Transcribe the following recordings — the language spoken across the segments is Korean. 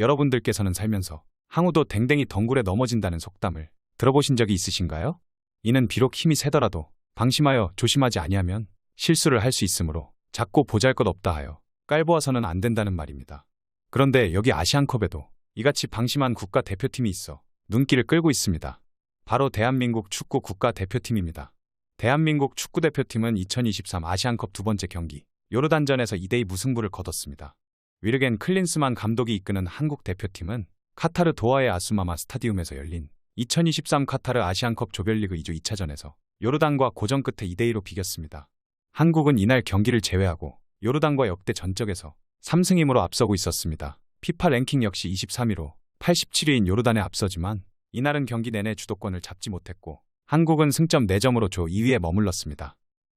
여러분들께서는 살면서 항우도 댕댕이 덩굴에 넘어진다는 속담을 들어보신 적이 있으신가요? 이는 비록 힘이 세더라도 방심하여 조심하지 아니하면 실수를 할 수 있으므로 작고 보잘것없다 하여 깔보아서는 안 된다는 말입니다. 그런데 여기 아시안컵에도 이같이 방심한 국가 대표팀이 있어 눈길을 끌고 있습니다. 바로 대한민국 축구 국가 대표팀입니다. 대한민국 축구 대표팀은 2023 아시안컵 두 번째 경기 요르단전에서 2대2 무승부를 거뒀습니다. 위르겐 클린스만 감독이 이끄는 한국 대표팀은 카타르 도하의 아수마마 스타디움에서 열린 2023 카타르 아시안컵 조별리그 2조 2차전에서 요르단과 고전 끝에 2대2로 비겼습니다. 한국은 이날 경기를 제외하고 요르단과 역대 전적에서 3승 힘으로 앞서고 있었습니다. 피파 랭킹 역시 23위로 87위인 요르단에 앞서지만 이날은 경기 내내 주도권을 잡지 못했고 한국은 승점 4점으로 조 2위에 머물렀습니다.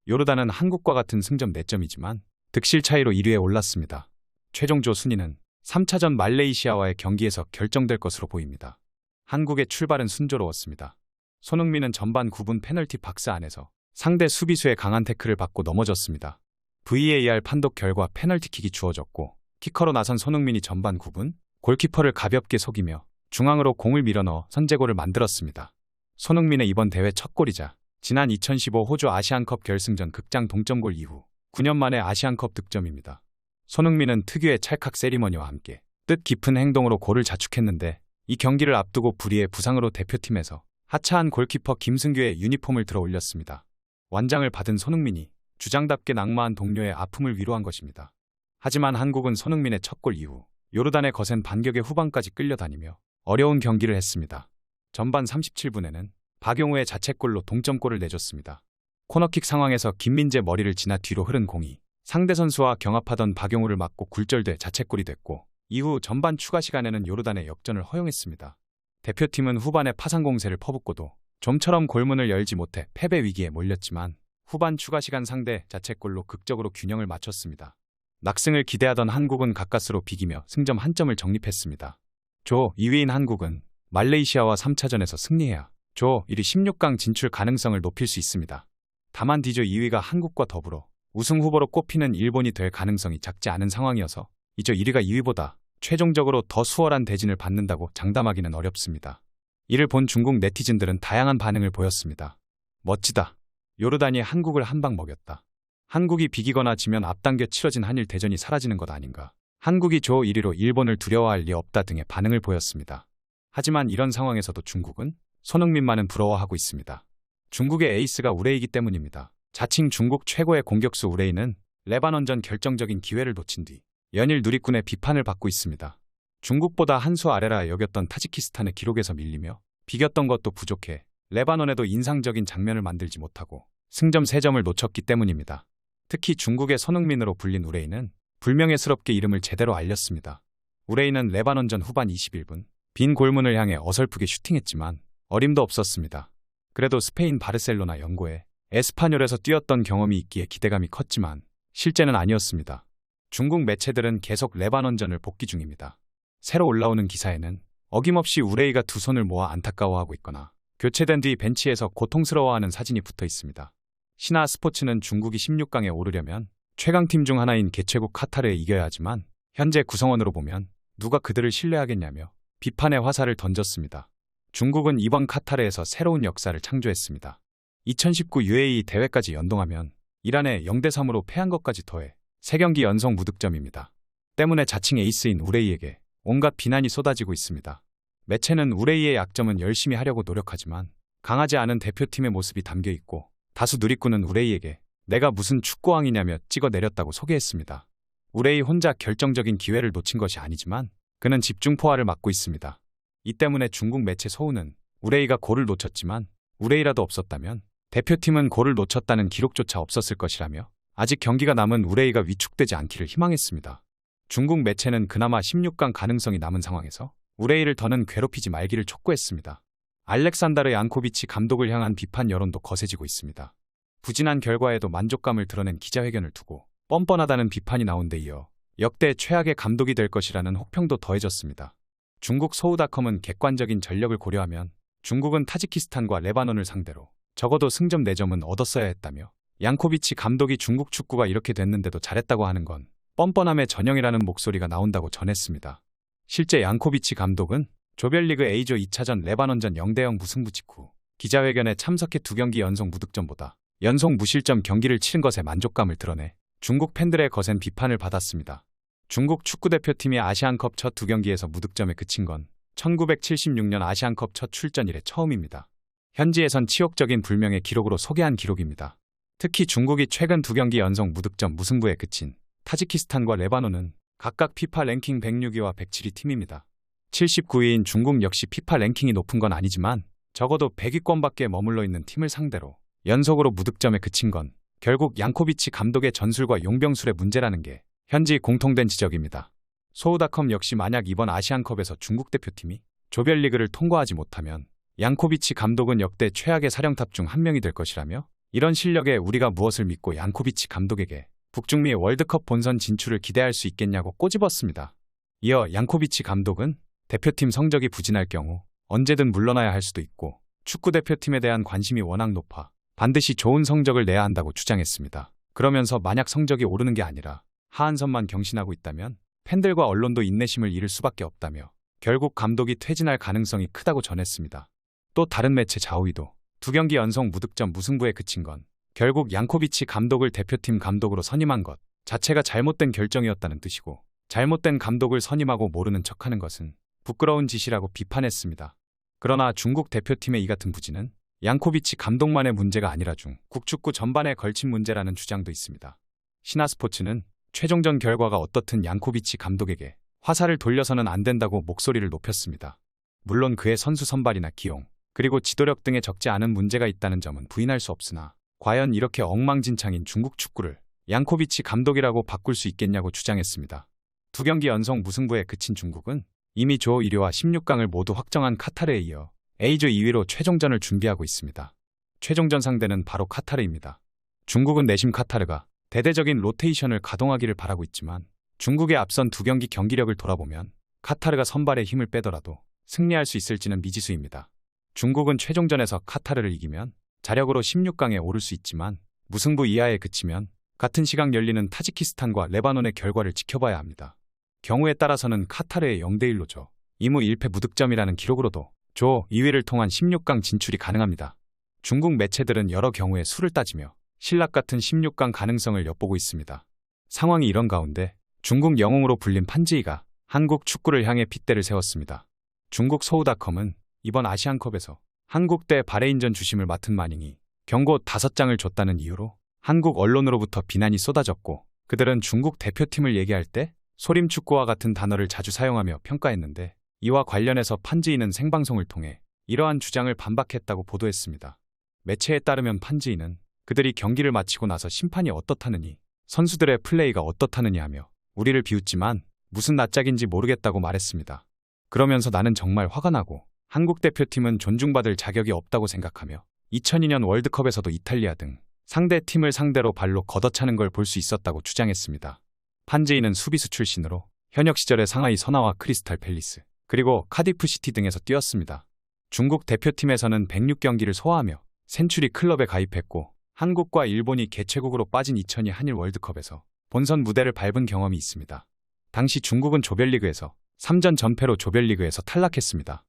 요르단은 한국과 같은 승점 4점이지만 득실 차이로 1위에 올랐습니다. 최종조 순위는 3차전 말레이시아와의 경기에서 결정될 것으로 보입니다. 한국의 출발은 순조로웠습니다. 손흥민은 전반 9분 페널티 박스 안에서 상대 수비수의 강한 태클을 받고 넘어졌습니다. VAR 판독 결과 페널티킥이 주어졌고 키커로 나선 손흥민이 전반 9분 골키퍼를 가볍게 속이며 중앙으로 공을 밀어넣어 선제골을 만들었습니다. 손흥민의 이번 대회 첫 골이자 지난 2015 호주 아시안컵 결승전 극장 동점골 이후 9년 만에 아시안컵 득점입니다. 손흥민은 특유의 찰칵 세리머니와 함께 뜻 깊은 행동으로 골을 자축했는데 이 경기를 앞두고 불의의 부상으로 대표팀에서 하차한 골키퍼 김승규의 유니폼을 들어 올렸습니다. 완장을 받은 손흥민이 주장답게 낙마한 동료의 아픔을 위로한 것입니다. 하지만 한국은 손흥민의 첫 골 이후 요르단의 거센 반격의 후반까지 끌려다니며 어려운 경기를 했습니다. 전반 37분에는 박용우의 자책골로 동점골을 내줬습니다. 코너킥 상황에서 김민재 머리를 지나 뒤로 흐른 공이 상대 선수와 경합하던 박용우를 맞고 굴절돼 자책골이 됐고 이후 전반 추가 시간에는 요르단의 역전을 허용했습니다. 대표팀은 후반에 파상 공세를 퍼붓고도 좀처럼 골문을 열지 못해 패배 위기에 몰렸지만 후반 추가 시간 상대 자책골로 극적으로 균형을 맞췄습니다. 낙승을 기대하던 한국은 가까스로 비기며 승점 한 점을 적립했습니다. 조 2위인 한국은 말레이시아와 3차전에서 승리해야 조 1위 16강 진출 가능성을 높일 수 있습니다. 다만 D조 2위가 한국과 더불어 우승 후보로 꼽히는 일본이 될 가능성이 작지 않은 상황이어서 이조 1위가 2위보다 최종적으로 더 수월한 대진을 받는다고 장담하기는 어렵습니다. 이를 본 중국 네티즌들은 다양한 반응을 보였습니다. 멋지다. 요르단이 한국을 한 방 먹였다. 한국이 비기거나 지면 앞당겨 치러진 한일 대전이 사라지는 것 아닌가. 한국이 조 1위로 일본을 두려워할 리 없다 등의 반응을 보였습니다. 하지만 이런 상황에서도 중국은 손흥민만은 부러워하고 있습니다. 중국의 에이스가 우레이기 때문입니다. 자칭 중국 최고의 공격수 우레이는 레바논전 결정적인 기회를 놓친 뒤 연일 누리꾼의 비판을 받고 있습니다. 중국보다 한 수 아래라 여겼던 타지키스탄의 기록에서 밀리며 비겼던 것도 부족해 레바논에도 인상적인 장면을 만들지 못하고 승점 3점을 놓쳤기 때문입니다. 특히 중국의 손흥민으로 불린 우레이는 불명예스럽게 이름을 제대로 알렸습니다. 우레이는 레바논전 후반 21분 빈 골문을 향해 어설프게 슈팅했지만 어림도 없었습니다. 그래도 스페인 바르셀로나 연고에 에스파뇰에서 뛰었던 경험이 있기에 기대감이 컸지만 실제는 아니었습니다. 중국 매체들은 계속 레바논전을 복귀 중입니다. 새로 올라오는 기사에는 어김없이 우레이가 두 손을 모아 안타까워하고 있거나 교체된 뒤 벤치에서 고통스러워하는 사진이 붙어 있습니다. 신화 스포츠는 중국이 16강에 오르려면 최강팀 중 하나인 개최국 카타르에 이겨야 하지만 현재 구성원으로 보면 누가 그들을 신뢰하겠냐며 비판의 화살을 던졌습니다. 중국은 이번 카타르에서 새로운 역사를 창조했습니다. 2019 UAE 대회까지 연동하면 이란에 0대3으로 패한 것까지 더해 3경기 연속 무득점입니다. 때문에 자칭 에이스인 우레이에게 온갖 비난이 쏟아지고 있습니다. 매체는 우레이의 약점은 열심히 하려고 노력하지만 강하지 않은 대표팀의 모습이 담겨 있고 다수 누리꾼은 우레이에게 내가 무슨 축구왕이냐며 찍어내렸다고 소개했습니다. 우레이 혼자 결정적인 기회를 놓친 것이 아니지만 그는 집중 포화를 맞고 있습니다. 이 때문에 중국 매체 소우는 우레이가 골을 놓쳤지만 우레이라도 없었다면 대표팀은 골을 놓쳤다는 기록조차 없었을 것이라며 아직 경기가 남은 우레이가 위축되지 않기를 희망했습니다. 중국 매체는 그나마 16강 가능성이 남은 상황에서 우레이를 더는 괴롭히지 말기를 촉구했습니다. 알렉산다르 양코비치 감독을 향한 비판 여론도 거세지고 있습니다. 부진한 결과에도 만족감을 드러낸 기자회견을 두고 뻔뻔하다는 비판이 나온 데 이어 역대 최악의 감독이 될 것이라는 혹평도 더해졌습니다. 중국 소우닷컴은 객관적인 전력을 고려하면 중국은 타지키스탄과 레바논을 상대로 적어도 승점 4점은 얻었어야 했다며 양코비치 감독이 중국 축구가 이렇게 됐는데도 잘했다고 하는 건 뻔뻔함의 전형이라는 목소리가 나온다고 전했습니다. 실제 양코비치 감독은 조별리그 A조 2차전 레바논전 0대0 무승부 직후 기자회견에 참석해 두 경기 연속 무득점보다 연속 무실점 경기를 치른 것에 만족감을 드러내 중국 팬들의 거센 비판을 받았습니다. 중국 축구대표팀이 아시안컵 첫 두 경기에서 무득점에 그친 건 1976년 아시안컵 첫 출전 이래 처음입니다. 현지에선 치욕적인 불명의 기록으로 소개한 기록입니다. 특히 중국이 최근 두 경기 연속 무득점 무승부에 그친 타지키스탄과 레바논은 각각 피파 랭킹 106위와 107위 팀입니다. 79위인 중국 역시 피파 랭킹이 높은 건 아니지만 적어도 100위권밖에 머물러 있는 팀을 상대로 연속으로 무득점에 그친 건 결국 양코비치 감독의 전술과 용병술의 문제라는 게 현지 공통된 지적입니다. 소우다컴 역시 만약 이번 아시안컵에서 중국 대표팀이 조별리그를 통과하지 못하면 양코비치 감독은 역대 최악의 사령탑 중 한 명이 될 것이라며 이런 실력에 우리가 무엇을 믿고 양코비치 감독에게 북중미 월드컵 본선 진출을 기대할 수 있겠냐고 꼬집었습니다. 이어 양코비치 감독은 대표팀 성적이 부진할 경우 언제든 물러나야 할 수도 있고 축구 대표팀에 대한 관심이 워낙 높아 반드시 좋은 성적을 내야 한다고 주장했습니다. 그러면서 만약 성적이 오르는 게 아니라 하한선만 경신하고 있다면 팬들과 언론도 인내심을 잃을 수밖에 없다며 결국 감독이 퇴진할 가능성이 크다고 전했습니다. 또 다른 매체 자우이도 두 경기 연속 무득점 무승부에 그친 건 결국 양코비치 감독을 대표팀 감독으로 선임한 것 자체가 잘못된 결정이었다는 뜻이고 잘못된 감독을 선임하고 모르는 척하는 것은 부끄러운 짓이라고 비판했습니다. 그러나 중국 대표팀의 이 같은 부진은 양코비치 감독만의 문제가 아니라 중 국축구 전반에 걸친 문제라는 주장도 있습니다. 신화스포츠는 최종전 결과가 어떻든 양코비치 감독에게 화살을 돌려서는 안 된다고 목소리를 높였습니다. 물론 그의 선수 선발이나 기용, 그리고 지도력 등에 적지 않은 문제가 있다는 점은 부인할 수 없으나 과연 이렇게 엉망진창인 중국 축구를 양코비치 감독이라고 바꿀 수 있겠냐고 주장했습니다. 두 경기 연속 무승부에 그친 중국은 이미 조 1위와 16강을 모두 확정한 카타르에 이어 A조 2위로 최종전을 준비하고 있습니다. 최종전 상대는 바로 카타르입니다. 중국은 내심 카타르가 대대적인 로테이션을 가동하기를 바라고 있지만 중국의 앞선 두 경기 경기력을 돌아보면 카타르가 선발에 힘을 빼더라도 승리할 수 있을지는 미지수입니다. 중국은 최종전에서 카타르를 이기면 자력으로 16강에 오를 수 있지만 무승부 이하에 그치면 같은 시각 열리는 타지키스탄과 레바논의 결과를 지켜봐야 합니다. 경우에 따라서는 카타르의 0대1로죠. 이무 1패 무득점이라는 기록으로도 조 2위를 통한 16강 진출이 가능합니다. 중국 매체들은 여러 경우에 수를 따지며 신락 같은 16강 가능성을 엿보고 있습니다. 상황이 이런 가운데 중국 영웅으로 불린 판지이가 한국 축구를 향해 핏대를 세웠습니다. 중국 소우닷컴은 이번 아시안컵에서 한국 대 바레인전 주심을 맡은 마닝이 경고 5장을 줬다는 이유로 한국 언론으로부터 비난이 쏟아졌고 그들은 중국 대표팀을 얘기할 때 소림축구와 같은 단어를 자주 사용하며 평가했는데 이와 관련해서 판지인은 생방송을 통해 이러한 주장을 반박했다고 보도했습니다. 매체에 따르면 판지인은 그들이 경기를 마치고 나서 심판이 어떻다느니 선수들의 플레이가 어떻다느냐 하며 우리를 비웃지만 무슨 낯짝인지 모르겠다고 말했습니다. 그러면서 나는 정말 화가 나고 한국 대표팀은 존중받을 자격이 없다고 생각하며 2002년 월드컵에서도 이탈리아 등 상대 팀을 상대로 발로 걷어차는 걸 볼 수 있었다고 주장했습니다. 판제이는 수비수 출신으로 현역 시절에 상하이 선화와 크리스탈 팰리스 그리고 카디프 시티 등에서 뛰었습니다. 중국 대표팀에서는 106경기를 소화하며 센츄리 클럽에 가입했고 한국과 일본이 개최국으로 빠진 2002 한일 월드컵에서 본선 무대를 밟은 경험이 있습니다. 당시 중국은 조별리그에서 3전 전패로 조별리그에서 탈락했습니다.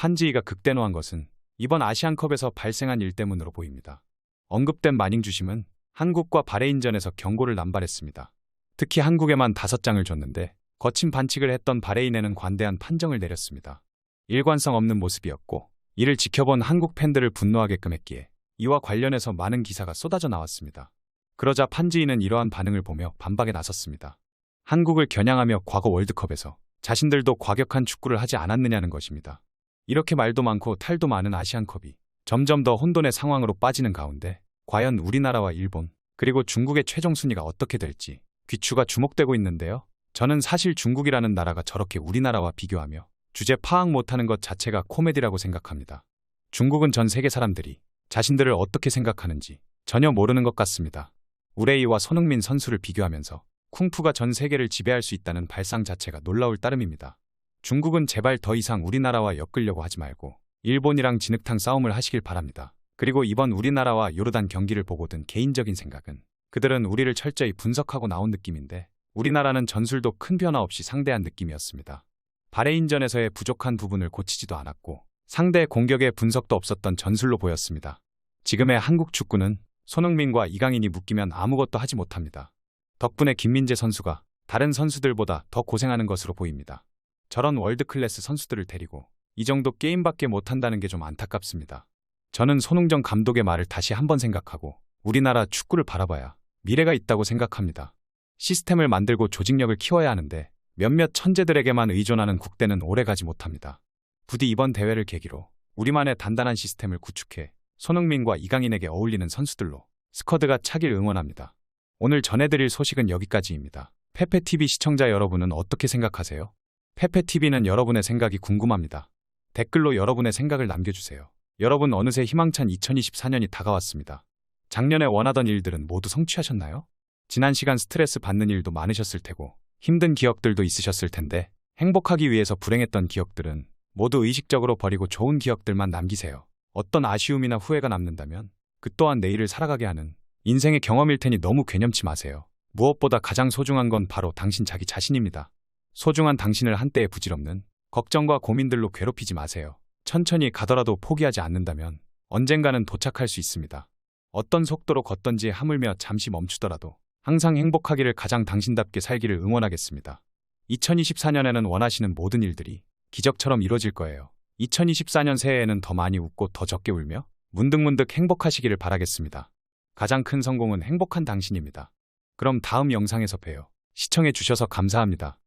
판지이가 극대노한 것은 이번 아시안컵에서 발생한 일 때문으로 보입니다. 언급된 마닝 주심은 한국과 바레인전에서 경고를 남발했습니다. 특히 한국에만 5장을 줬는데 거친 반칙을 했던 바레인에는 관대한 판정을 내렸습니다. 일관성 없는 모습이었고 이를 지켜본 한국 팬들을 분노하게끔 했기에 이와 관련해서 많은 기사가 쏟아져 나왔습니다. 그러자 판지인은 이러한 반응을 보며 반박에 나섰습니다. 한국을 겨냥하며 과거 월드컵에서 자신들도 과격한 축구를 하지 않았느냐는 것입니다. 이렇게 말도 많고 탈도 많은 아시안컵이 점점 더 혼돈의 상황으로 빠지는 가운데 과연 우리나라와 일본 그리고 중국의 최종 순위가 어떻게 될지 귀추가 주목되고 있는데요. 저는 사실 중국이라는 나라가 저렇게 우리나라와 비교하며 주제 파악 못하는 것 자체가 코미디라고 생각합니다. 중국은 전 세계 사람들이 자신들을 어떻게 생각하는지 전혀 모르는 것 같습니다. 우레이와 손흥민 선수를 비교하면서 쿵푸가 전 세계를 지배할 수 있다는 발상 자체가 놀라울 따름입니다. 중국은 제발 더 이상 우리나라와 엮으려고 하지 말고 일본이랑 진흙탕 싸움을 하시길 바랍니다. 그리고 이번 우리나라와 요르단 경기를 보고 든 개인적인 생각은 그들은 우리를 철저히 분석하고 나온 느낌인데 우리나라는 전술도 큰 변화 없이 상대한 느낌이었습니다. 바레인전에서의 부족한 부분을 고치지도 않았고 상대 공격에 분석도 없었던 전술로 보였습니다. 지금의 한국 축구는 손흥민과 이강인이 묶이면 아무것도 하지 못합니다. 덕분에 김민재 선수가 다른 선수들보다 더 고생하는 것으로 보입니다. 저런 월드클래스 선수들을 데리고 이 정도 게임밖에 못한다는 게 좀 안타깝습니다. 저는 손흥정 감독의 말을 다시 한번 생각하고 우리나라 축구를 바라봐야 미래가 있다고 생각합니다. 시스템을 만들고 조직력을 키워야 하는데 몇몇 천재들에게만 의존하는 국대는 오래가지 못합니다. 부디 이번 대회를 계기로 우리만의 단단한 시스템을 구축해 손흥민과 이강인에게 어울리는 선수들로 스쿼드가 차길 응원합니다. 오늘 전해드릴 소식은 여기까지입니다. 페페TV 시청자 여러분은 어떻게 생각하세요? 페페TV는 여러분의 생각이 궁금합니다. 댓글로 여러분의 생각을 남겨주세요. 여러분 어느새 희망찬 2024년이 다가왔습니다. 작년에 원하던 일들은 모두 성취하셨나요? 지난 시간 스트레스 받는 일도 많으셨을 테고 힘든 기억들도 있으셨을 텐데 행복하기 위해서 불행했던 기억들은 모두 의식적으로 버리고 좋은 기억들만 남기세요. 어떤 아쉬움이나 후회가 남는다면 그 또한 내일을 살아가게 하는 인생의 경험일 테니 너무 괴념치 마세요. 무엇보다 가장 소중한 건 바로 당신 자기 자신입니다. 소중한 당신을 한때의 부질없는 걱정과 고민들로 괴롭히지 마세요. 천천히 가더라도 포기하지 않는다면 언젠가는 도착할 수 있습니다. 어떤 속도로 걷던지 하물며 잠시 멈추더라도 항상 행복하기를 가장 당신답게 살기를 응원하겠습니다. 2024년에는 원하시는 모든 일들이 기적처럼 이루어질 거예요. 2024년 새해에는 더 많이 웃고 더 적게 울며 문득문득 행복하시기를 바라겠습니다. 가장 큰 성공은 행복한 당신입니다. 그럼 다음 영상에서 봬요. 시청해 주셔서 감사합니다.